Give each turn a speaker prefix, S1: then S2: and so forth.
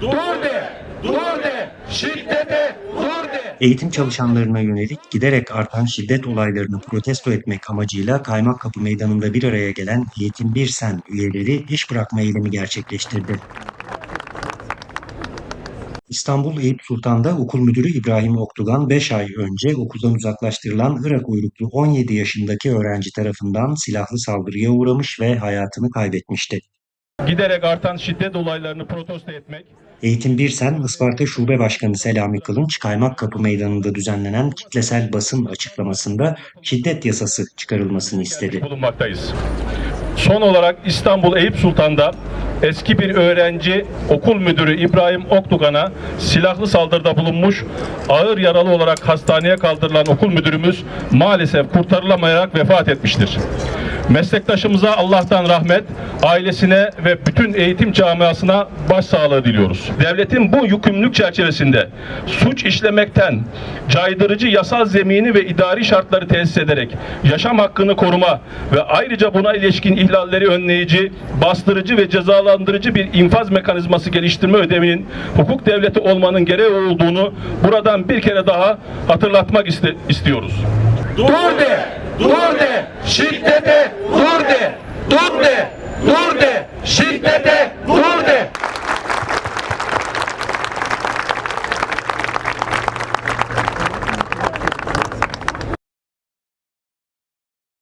S1: dur de, dur de, şiddete dur de.
S2: Eğitim çalışanlarına yönelik giderek artan şiddet olaylarını protesto etmek amacıyla Kaymakkapı Meydanı'nda bir araya gelen Eğitim Bir Sen üyeleri iş bırakma eylemi gerçekleştirdi. İstanbul Eyüp Sultan'da okul müdürü İbrahim Oktugan 5 ay önce okuldan uzaklaştırılan Irak uyruklu 17 yaşındaki öğrenci tarafından silahlı saldırıya uğramış ve hayatını kaybetmişti.
S3: giderek artan şiddet olaylarını protesto etmek,
S2: Eğitim Bir Sen, Isparta Şube Başkanı Selami Kılınç, Kaymakkapı Meydanı'nda düzenlenen kitlesel basın açıklamasında şiddet yasası çıkarılmasını istedi.
S3: bulunmaktayız. Son olarak İstanbul Eyüp Sultan'da eski bir öğrenci okul müdürü İbrahim Oktugan'a silahlı saldırıda bulunmuş, ağır yaralı olarak hastaneye kaldırılan okul müdürümüz maalesef kurtarılamayarak vefat etmiştir. Meslektaşımıza Allah'tan rahmet, ailesine ve bütün eğitim camiasına başsağlığı diliyoruz. Devletin bu yükümlülük çerçevesinde suç işlemekten caydırıcı yasal zemini ve idari şartları tesis ederek yaşam hakkını koruma ve ayrıca buna ilişkin ihlalleri önleyici, bastırıcı ve cezalandırıcı bir infaz mekanizması geliştirme ödevinin hukuk devleti olmanın gereği olduğunu buradan bir kere daha hatırlatmak iste- istiyoruz.
S1: Dur de, dur de, şiddete dur de, dur de, dur de, şiddete dur